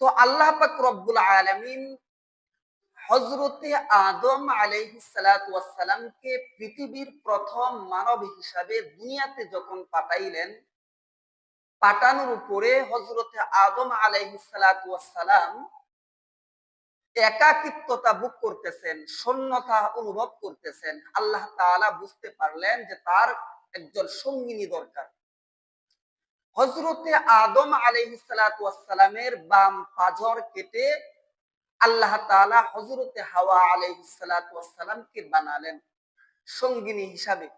তো আল্লাহ পাক রব্বুল আলামিন হজরতে আদম আলাইহিসালামকে পৃথিবীর প্রথম মানব হিসাবে দুনিয়াতে যখন পাঠাইলেন, পাঠানোর উপরে হজরতে আদম আলাইহিসালাম একাকিত্বতা বুক করতেছেন, শূন্যতা অনুভব করতেছেন। আল্লাহ তাআলা বুঝতে পারলেন যে তার একজন সঙ্গিনী দরকার। হজরতে আদম আলহিসালামের বাম পাজর কেটে আল্লাহ তালা হজরতে হাওয়া আলহিসালামকে বানালেন সঙ্গিনী হিসাবে।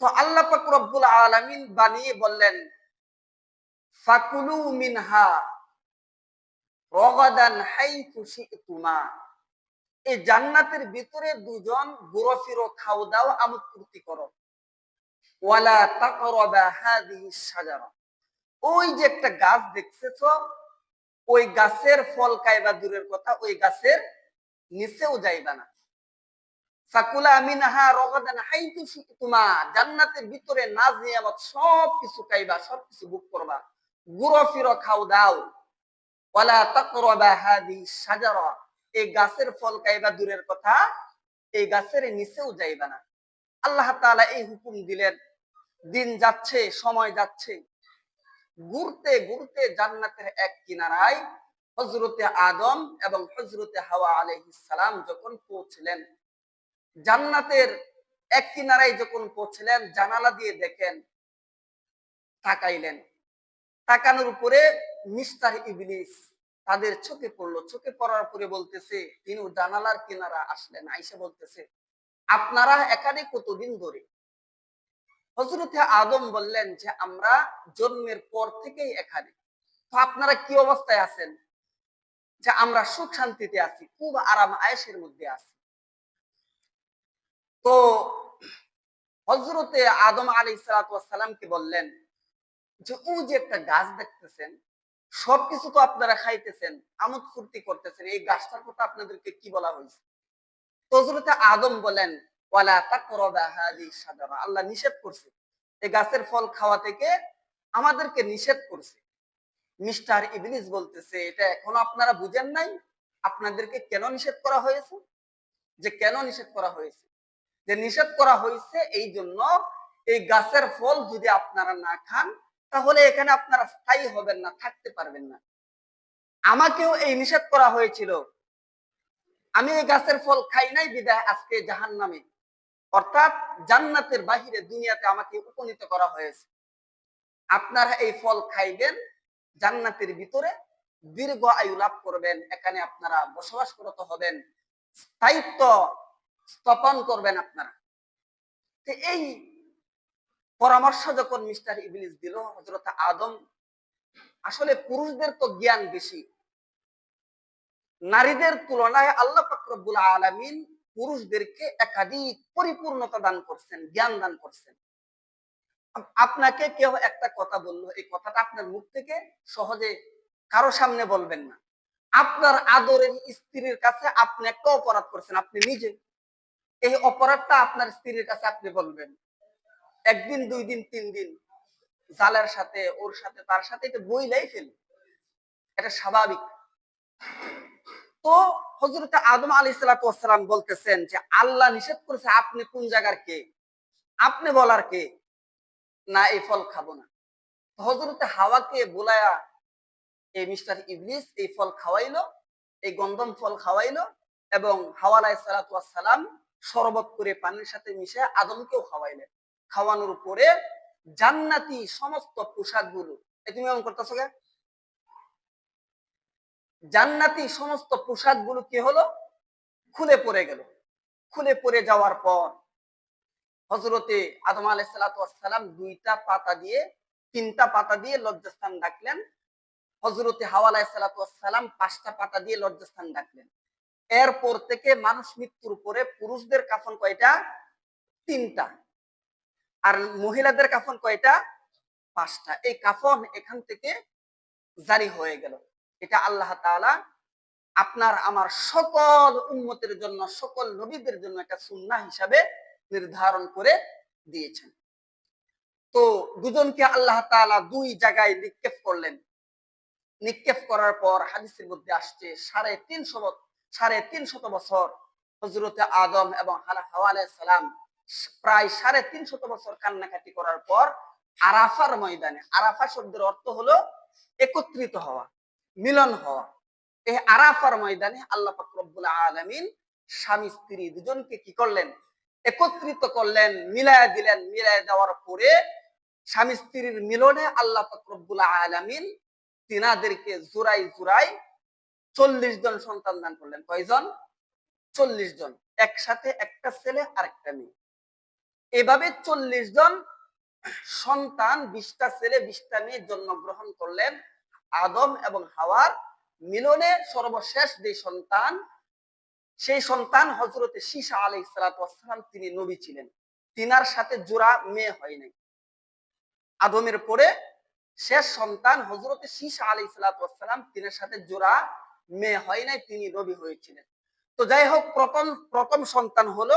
তো আল্লাহ আলমিন বানিয়ে বললেন, ফাকুলু মিনহা রগাদান হাই খুশি তুমা এই জান্নাতের ভিতরে দুজন ঘুরো ফিরো খাও দাও আমোদ করো। ওয়ালা তাকরাবা হাদিহি শাজারা। ওই যে একটা গাছ দেখতেছো, ওই গাছের ফল খাইবা দূরের কথা, ওই গাছের নিচেও যাইবা না। মিনহা রগাদান হাইতু জান্নাতের ভিতরে নাজ নিয়ামত সব কিছু খাইবা সব কিছু বুক করবা। ঘুরো ফিরো খাও দাও। ওয়ালা তাকরাবা হাদিহি শাজারা, এই গাছের ফল খাইবা দূরের কথা, এই গাছের নিচেও যাইবা না। আল্লাহ তাআলা এই হুকুম দিলেন দিন যাচ্ছে, সময় যাচ্ছে। ঘুরতে ঘুরতে জান্নাতের এক কিনারায় হজরতে আদম এবং হজরতে হাওয়া আলহিসাম যখন পৌঁছলেন, জান্নাতের এক কিনারায় যখন পৌঁছলেন, জানালা দিয়ে দেখেন, তাকাইলেন। তাকানোর উপরে মিস্টার ইবলিস তাদের চোখে পড়ল। চোখে পড়ার পরে বলতেছে তিনি জানালার কিনারা আসলেন। আইসা বলতেছে, আপনারা এখানে কতদিন ধরে? হজরতে আদম বললেন যে, আমরা জন্মের পর থেকেই এখানে। তো আপনারা কি অবস্থায় আছেন? যে, আমরা সুখ শান্তিতে আছি, খুব আরাম আয়েসের মধ্যে আছি। তো হজরতে আদম আলী সালাতামকে বললেন যে ও যে একটা গাছ দেখতেছেন, সবকিছু তো আপনারা খাইতেছেন, আমোদ ফুর্তি করতেছেন, এই গাছটার কথা আপনাদেরকে কি বলা হয়েছে? হজরতে আদম বলেন আল্লাহ নিষেধ করছে। এই গাছের ফল খাওয়া থেকে আমাদেরকে নিষেধ করছে। মিস্টার ইবলিস বলতেছে, এটা এখনও আপনারা বুঝেন নাই? আপনাদেরকে কেন নিষেধ করা হয়েছে? যে কেন নিষেধ করা হয়েছে? যে নিষেধ করা হয়েছে এই জন্য এই গাছের ফল যদি আপনারা না খান, তাহলে এখানে আপনারা স্থায়ী হবেন না, থাকতে পারবেন না। আমাকেও এই নিষেধ করা হয়েছিল। আমি এই গাছের ফল খাই নাই, বিদায়, আজকে জাহান নামে অর্থাৎ জান্নাতের বাহিরে দুনিয়াতে আমাকে উপনীত করা হয়েছে। আপনারা এই ফল খাইবেন, জান্নাতের ভিতরে দীর্ঘ আয়ু লাভ করবেন, এখানে আপনারা বসবাস করতে হবেন, স্থায়িত্ব স্থাপন করবেন আপনারা। এই পরামর্শ যখন মিস্টার ইবলিস দিল হজরত আদম, আসলে পুরুষদের তো জ্ঞান বেশি। নারীদের তুলনায় আল্লাহ ফকরবুল আলমিন পুরুষদেরকে একাধিক পরিপূর্ণতা দান করছেন, জ্ঞান দান করছেন। আপনাকে কেউ একটা কথা বলল, এই কথাটা আপনার মুখ থেকে সহজে কারও সামনে বলবেন না। আপনার আদরের স্ত্রীর কাছে আপনি একটা অপরাধ করছেন, আপনি নিজে। এই অপরাধটা আপনার স্ত্রীর কাছে আপনি বলবেন। একদিন, দুই দিন, তিন দিন, জালের সাথে, ওর সাথে, তার সাথে এটা বইলাই ফেলি। এটা স্বাভাবিক। তো হজরত আদম আলী সালাম বলতেছেন যে, আল্লাহ নিষেধ করেছে, আপনি কোন জায়গার কে? আপনি বলার কে? না, এই ফল খাব না। হজরতে হাওয়াকে বোলায়া এই মিস্টার ইবলিস এই ফল খাওয়াইলো, এই গন্ধম ফল খাওয়াইলো এবং হাওয়ালাই সালাম শরবত করে পানির সাথে মিশে আদমকেও খাওয়াইলেন। খাওয়ানোর পরে জান্নাতি সমস্ত পোশাকগুলো তুমি এমন করতেছো জান্নাতি সমস্ত পোশাকগুলো কি হলো? খুলে পড়ে গেল। খুলে পড়ে যাওয়ার পর হজরতে আদম আলাইসালাম দুইটা পাতা দিয়ে, তিনটা পাতা দিয়ে লজ্জাস্থান ডাকলেন। হজরতে হাওয়া আলাইসালাম পাঁচটা পাতা দিয়ে লজ্জাস্থান ডাকলেন। এরপর থেকে মানুষ মৃত্যুর পরে পুরুষদের কাফন কয়টা? তিনটা। আর মহিলাদের কাফন কয়টা? পাঁচটা। এই কাফন এখান থেকে জারি হয়ে গেল। এটা আল্লাহ তাআলা আপনার আমার সকল উন্মতের জন্য, সকল নবীদের জন্য একটা সুন্না হিসাবে নির্ধারণ করে দিয়েছেন। তো দুজনকে আল্লাহ তাআলা দুই জায়গায় নিক্ষেপ করলেন। নিক্ষেপ করার পর হাদিসের মধ্যে আসছে, সাড়ে তিনশো সাড়ে তিনশত বছর হজরতে আদম এবং হাওয়া সালাম প্রায় সাড়ে তিনশত বছর কান্নাকাটি করার পর আরাফার ময়দানে, আরাফা শব্দের অর্থ হলো একত্রিত হওয়া। মিলন হওয়া এই আরাফার ময়দানে আল্লাহ রব্বুল আলমিন স্বামী, স্ত্রী দুজনকে কি করলেন? একত্রিত করলেন, মিলায় দিলেন। মিলায় দেওয়ার পরে স্বামী, স্ত্রীর মিলনে আল্লাহ রব্বুল আলমিন তিনাদেরকে জোড়াই জোড়াই চল্লিশ জন সন্তান দান করলেন। কয়জন? চল্লিশ জন। একসাথে একটা ছেলে আর একটা মেয়ে। এভাবে চল্লিশ জন সন্তান, বিশটা ছেলে, বিশটা মেয়ে জন্মগ্রহণ করলেন। আদম এবং হাওয়ার মিলনে সর্বশেষ যে সন্তান, সেই সন্তান হজরতে শীষা আলাই সালাম তিনি নবী ছিলেন। তিনার সাথে জোড়া মেয়ে হয় নাই। আদমের পরে শেষ সন্তান হজরতে শীষা আলাই সালাম তিনের সাথে জোড়া মেয়ে হয় নাই, তিনি নবী হয়েছিলেন। তো যাই হোক, প্রথম প্রথম সন্তান হলো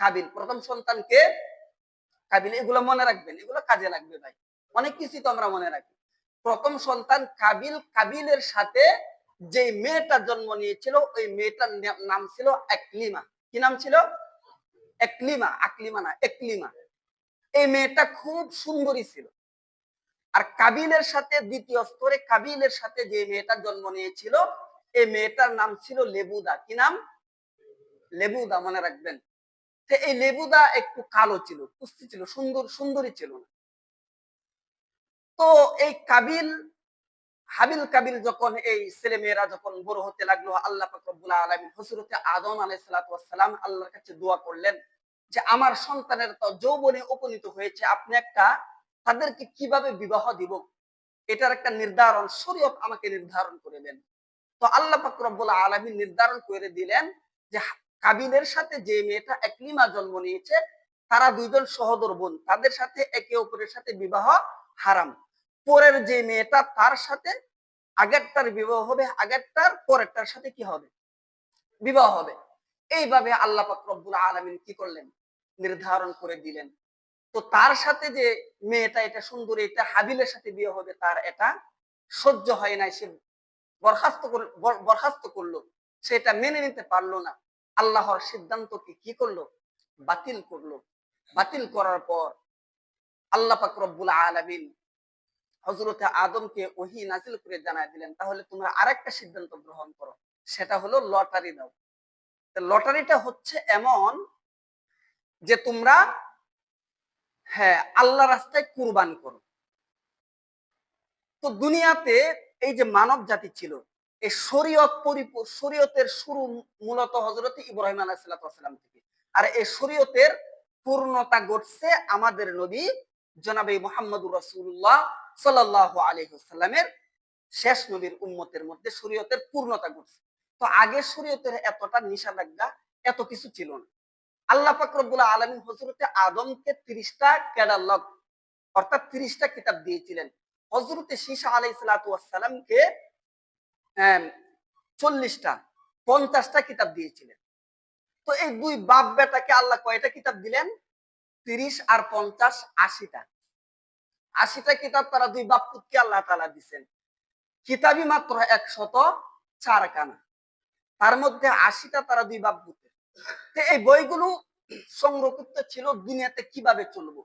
কাবিল। প্রথম সন্তানকে কাবিল, এগুলো মনে রাখবেন, এগুলো কাজে লাগবে ভাই। অনেক কিছু তো আমরা মনে রাখি। প্রথম সন্তান কাবিল, কাবিলের সাথে যে মেয়েটা জন্ম নিয়েছিল, ওই মেয়েটার নাম ছিল একলিমা। কি নাম ছিল? একলিমা, আকলিমা না, একলিমা। এই মেয়েটা খুব সুন্দরী ছিল। আর কাবিলের সাথে দ্বিতীয় স্তরে কাবিলের সাথে যে মেয়েটা জন্ম নিয়েছিল, এই মেয়েটার নাম ছিল লেবুদা। কি নাম? লেবুদা, মনে রাখবেন। এই লেবুদা একটু কালো ছিল, কুস্তি ছিল, সুন্দর, সুন্দরী ছিল না। তো এই কাবিল, হাবিল কাবিল যখন এই ছেলে মেয়েরা যখন বড় হতে লাগল, আল্লাহ ফকরবুল্লাহ আলমী হসরতে আদম আলাইসালাম আল্লাহর কাছে দোয়া করলেন যে, আমার সন্তানের তো যৌবনে উপনীত হয়েছে, আপনি একটা তাদেরকে কীভাবে বিবাহ দিব? এটার একটা নির্ধারণ, শরীয়ত আমাকে নির্ধারণ করে দেন। তো আল্লাহ ফকরবুল্লাহ আলমী নির্ধারণ করে দিলেন যে, কাবিলের সাথে যে মেয়েটা একলিমা জন্ম নিয়েছে, তারা দুইজন সহদর বোন, তাদের সাথে একে অপরের সাথে বিবাহ হারাম। পরের যে মেয়েটা, তার সাথে আগেরটার বিবাহ হবে, আগেরটার পরেরটার সাথে কি হবে? বিবাহ হবে। এইভাবে আল্লাহ রব্বুল আলমিন কি করলেন? নির্ধারণ করে দিলেন। তো তার সাথে যে মেয়েটা, এটা সুন্দর, এটা হাবিলের সাথে বিয়ে হবে, তার এটা সহ্য হয় নাই, সে বরখাস্ত বরখাস্ত করল। সেটা মেনে নিতে পারল না। আল্লাহর সিদ্ধান্তকে কি করল? বাতিল করল। বাতিল করার পর আল্লাহ পাক আলমিন হজরতে আদমকে ওহি নাজিল করে জানাই দিলেন, তাহলে তোমরা আরেকটা সিদ্ধান্ত গ্রহণ করো, সেটা হলো লটারি দাও। লটারিটা হচ্ছে এমন যে তোমরা হ্যাঁ আল্লাহ রাস্তায় কুরবান করো। তো দুনিয়াতে এই যে মানব জাতি ছিল, এই শরীয়ত পরিপূর শরীয়তের শুরু মূলত হজরত ইব্রাহিম আলাহিসাল্লাম থেকে। আর এই শরীয়তের পূর্ণতা ঘটছে আমাদের নবী জনাবে মোহাম্মদুর রসুল্লাহ আলহিহাল্লামের শেষ নবীর উম্মতের মধ্যে শরীয়তের পূর্ণতা ঘটছে। তো আগে শরীয়তের এতটা নিষেধাজ্ঞা, এত কিছু ছিল না। আল্লাহ ফাকরুল্লাহ আলমিন হজরতে আদমকে তিরিশটা ক্যাডালগ অর্থাৎ তিরিশটা কিতাব দিয়েছিলেন। হজরতে শীষা আলাই সালাতামকে চল্লিশটা, পঞ্চাশটা কিতাব দিয়েছিলেন। তো এই দুই বাপ বেটাকে আল্লাহ কয়টা কিতাব দিলেন? তিরিশ আর পঞ্চাশ আশিটা। আশিটা কিতাব তারা দুই বাপ পুতকে আল্লাহ তালা দিচ্ছেন কিতাবই মাত্র একশত চার কানা তার মধ্যে আশিটা তারা দুই বাপ পুতের এই বইগুলো সংরক্ষিত ছিল দুনিয়াতে কীভাবে চলবো?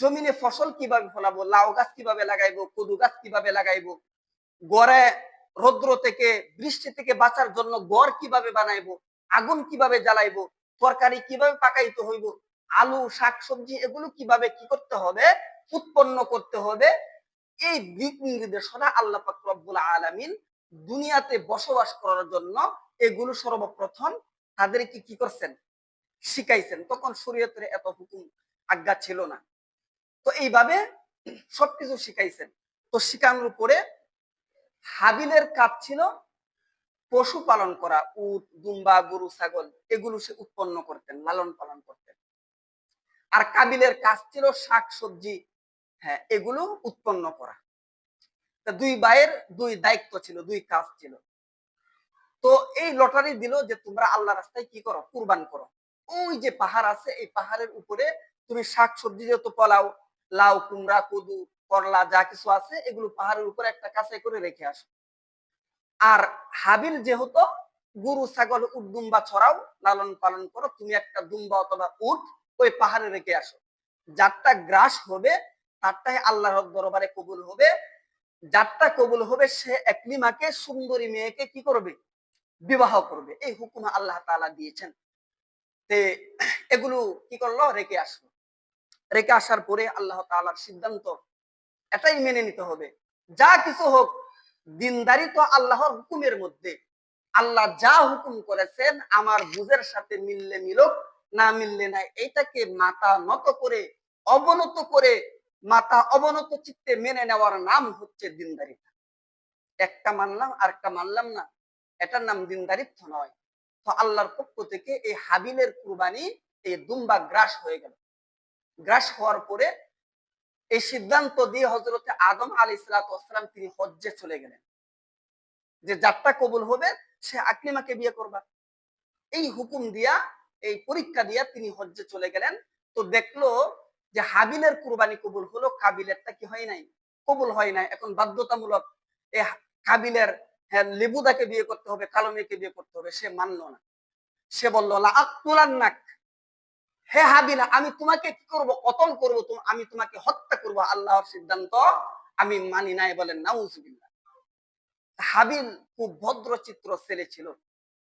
জমিনে ফসল কীভাবে ফলাবো? লাউ গাছ কীভাবে লাগাইবো? কদু গাছ কীভাবে লাগাইবো? গড়ে রৌদ্র থেকে, বৃষ্টি থেকে বাঁচার জন্য গড় কীভাবে বানাইবো? আগুন কীভাবে জ্বালাইবো? তরকারি কীভাবে পাকাইতে হইব? আলু শাক সবজি এগুলো কীভাবে কি করতে হবে? উৎপন্ন করতে হবে। এই দিক নির্দেশনা আল্লাহ রব্বুল আলমিন দুনিয়াতে বসবাস করার জন্য এগুলো সর্বপ্রথম তাদেরকে কি করছেন? শিখাইছেন। তখন শরীয়তের এত হুকুম, আজ্ঞা ছিল না। তো এইভাবে সবকিছু শিখাইছেন। তো শিখানোর পরে হাবিলের কাজ ছিল পশু পালন করা, উট, দুম্বা, গরু, ছাগল, এগুলো সে উৎপন্ন করতেন, লালন পালন করতেন। আর কাবিলের কাজ ছিল শাক সবজি হ্যাঁ এগুলো উৎপন্ন করা। তা দুই ভাইয়ের দুই দায়িত্ব ছিল, দুই কাজ ছিল। তো এই লটারি দিল যে, তোমরা আল্লাহ রাস্তায় কি করো? কুরবান করো। ওই যে পাহাড় আছে, এই পাহাড়ের উপরে তুমি শাক সবজি যত পলাও, লাউ, কুমড়া, কদু, করলা, যা কিছু আছে, এগুলো পাহাড়ের উপরে একটা কাছে করে রেখে আসো। আর হাবিল যেহেতু গরু, ছাগল, উট, দুম্বা ছড়াও, লালন পালন করো, তুমি একটা দুম্বা অথবা উট ওই পাহাড়ে রেখে আসো। যারটা গ্রাস হবে তারটাই আল্লাহর দরবারে কবুল হবে। যারটা কবুল হবে, সে একলিমাকে সুন্দরী মেয়েকে কি করবে? বিবাহ করবে। এই হুকুম আল্লাহ তাআলা দিয়েছেন। তে এগুলো কি করল? রেখে আসলো। রেখে আসার পরে আল্লাহ তাআলার সিদ্ধান্ত এটাই মেনে নিতে হবে। যা কিছু হোক, দিনদারি তো আল্লাহর হুকুমের মধ্যে। আল্লাহ যা হুকুম করেছেন, আমার বুঝের সাথে মিললে মিলুক, না মিললে নাই, এইটাকে মাথা নত করে, অবনত করে মাথা অবনত চিত্তে মেনে নেওয়ার নাম হচ্ছে দিনদারিতা। একটা মানলাম আর একটা মানলাম না। এটার নাম দিনদারিত্ব নয়। তো আল্লাহর পক্ষ থেকে এই হাবিলের কুরবানি এই দুম্বা গ্রাস হয়ে গেল। গ্রাস হওয়ার পরে এই সিদ্ধান্ত দিয়ে হজরতে আদম আলী সালাম তিনি হজ্জে চলে গেলেন। যে যাত্রা কবুল হবে, সে আকলিমাকে বিয়ে করবা। এই হুকুম দিয়া, এই পরীক্ষা দিয়া তিনি হজ্জে চলে গেলেন। তো দেখল যে হাবিলের কুরবানি কবুল হলো, কাবিলেরটা কি হয় নাই? কবুল হয় নাই। এখন বাধ্যতামূলক এই কাবিলের হ্যাঁ লেবুদাকে বিয়ে করতে হবে কালো মেয়েকে বিয়ে করতে হবে, সে মানলো না। সে বলল নাক হে হাবিলা, আমি তোমাকে কি করব? কতল করব আমি তোমাকে হত্যা করব। আল্লাহর সিদ্ধান্ত আমি মানি নাই বলেন নাউজুবিল্লাহ। হাবিল খুব ভদ্র চিত্র ছেলে ছিল।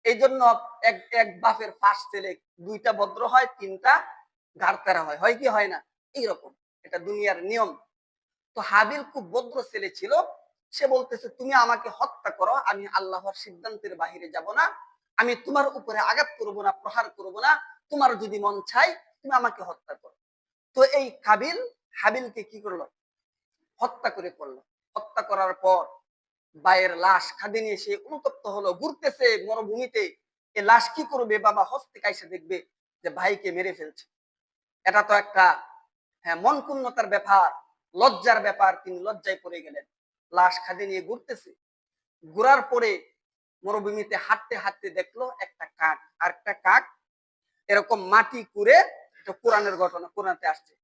এই জন্য এক এক বাপের পাঁচ ছেলে, দুইটা ভদ্র হয়, তিনটা গাড়তারা হয়। হয় কি হয় না? এইরকম, এটা দুনিয়ার নিয়ম। তো হাবিল খুব ভদ্র ছেলে ছিল, সে বলতেছে, তুমি আমাকে হত্যা করো, আমি আল্লাহর সিদ্ধান্তের বাহিরে যাব না, আমি তোমার উপরে আঘাত করব না, প্রহার করব না, তোমার যদি মন চাই তুমি আমাকে হত্যা করো। তো এই কাবিল হাবিলকে কি করল? হত্যা করে করল। হত্যা করার পর বায়ের লাশ খাদে নিয়ে সে অনুতপ্ত হলো, ঘুরতেছে মরুভূমিতে। এ লাশ কি করবে? বাবা হস্তে কাইসে দেখবে যে ভাইকে মেরে ফেলছে। এটা তো একটা হ্যাঁ মন পূর্ণতার ব্যাপার, লজ্জার ব্যাপার, তিনি লজ্জায় পড়ে গেলেন। লাশ খাদে নিয়ে ঘুরতেছে। ঘুরার পরে মরুভূমিতে হাঁটতে হাঁটতে দেখল একটা কাক। আর একটা কাক এরকম মাটি কুড়ে এটা কোরআনের ঘটনা কোরআনতে আসছে।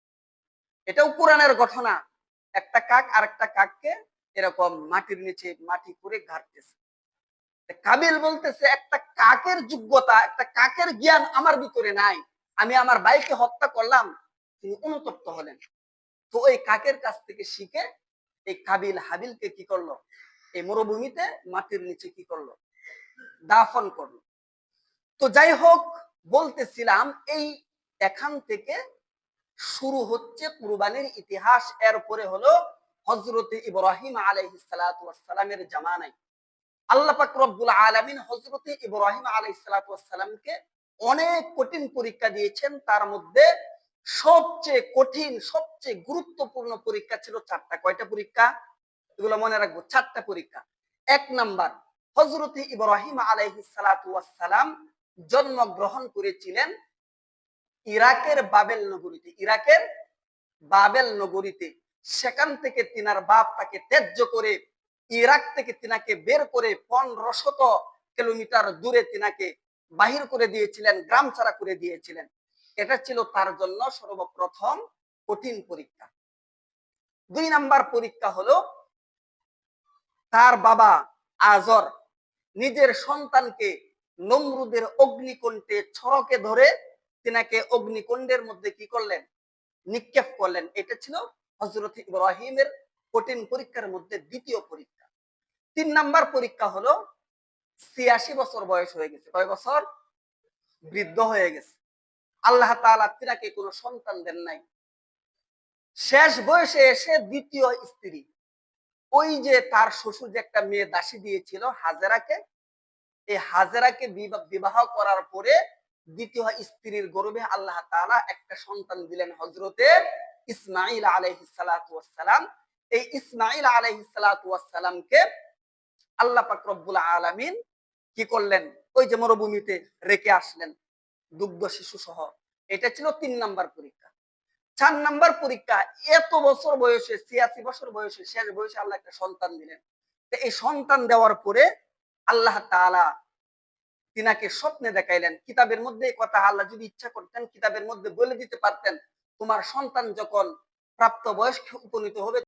এটাও কোরআনের ঘটনা। একটা কাক আর একটা কাককে এরকম মাটির নিচে মাটি করে ঘাটতেছে। কাবিল বলতেছে, একটা কাকের যোগ্যতা, একটা কাকের জ্ঞান আমার ভিতরে নাই। আমি আমার ভাইকে হত্যা করলাম তিনি অনুতপ্ত হলেন। তো ওই কাকের কাছ থেকে শিখে এই কাবিল হাবিলকে কি করল? এই মরুভূমিতে মাটির নিচে কি করল? দাফন করল। তো যাই হোক, বলতেছিলাম এই এখান থেকে শুরু হচ্ছে কুরবানির ইতিহাস। এরপরে হলো হজরত ইব্রাহিম আলাইহিসালামের জামানায়। আল্লাহ পাক আলমিন হজরত ইব্রাহিম আলাইসালামকে অনেক কঠিন পরীক্ষা দিয়েছেন। তার মধ্যে সবচেয়ে কঠিন, সবচেয়ে গুরুত্বপূর্ণ পরীক্ষা ছিল চারটা। কয়টা পরীক্ষা? এগুলো মনে রাখব, চারটা পরীক্ষা। এক নাম্বার হজরত ইব্রাহিম আলাইহিসালাম জন্মগ্রহণ করেছিলেন ইরাকের বাবেল নগরীতে। ইরাকের বাবেল নগরীতে। সেখান থেকে তিনার বাপ তাকে ত্যায্য করে ইরাক থেকে তিনাকে বের করে পনেরো শত কিলোমিটার দূরে তিনাকে বাহির করে দিয়েছিলেন, গ্রাম ছাড়া করে দিয়েছিলেন। এটা ছিল তার জন্য সর্বপ্রথম কঠিন পরীক্ষা। দুই নাম্বার পরীক্ষা হলো তার বাবা আজর নিজের সন্তানকে নমরুদের অগ্নিকণ্ঠে ছড়কে ধরে তিনাকে অগ্নিকুণ্ডের মধ্যে কি করলেন? নিক্ষেপ করলেন। এটা ছিল হজরত ইব্রাহিমের কঠিন পরীক্ষার মধ্যে দ্বিতীয় পরীক্ষা। তিন নাম্বার পরীক্ষা হলো ছিয়াশি বছর বয়স হয়ে গেছে। কয় বছর? বৃদ্ধ হয়ে গেছে। আল্লাহ তালা তিনাকে কোনো সন্তান দেন নাই। শেষ বয়সে এসে দ্বিতীয় স্ত্রী। ওই যে তার শ্বশুর যে একটা মেয়ে দাসী দিয়েছিল হাজেরাকে, এই হাজেরাকে বিবাহ করার পরে দ্বিতীয় স্ত্রীর গর্বে আল্লাহ তালা একটা সন্তান দিলেন হজরতে ইসমাইল আলহিসালাম এই ইসমাইল আলহিসালামকে আল্লাহ পাকরবুল আলমিন কি করলেন? ওই যে মরুভূমিতে রেখে আসলেন। দুগ্ধ শিশু সহ। এটা ছিল তিন নাম্বার পরীক্ষা। চার নাম্বার পরীক্ষা, এত বছর বয়সে, ছিয়াশি বছর বয়সে, শেষ বয়সে আল্লাহ একটা সন্তান দিলেন। এই সন্তান দেওয়ার পরে আল্লাহ তালা তিনাকে স্বপ্নে দেখাইলেন, কিতাবের মধ্যে কথা আল্লাহ যদি ইচ্ছা করতেন, কিতাবের মধ্যে বলে দিতে পারতেন, তোমার সন্তান যখন প্রাপ্ত বয়স্ক উপনীত হবে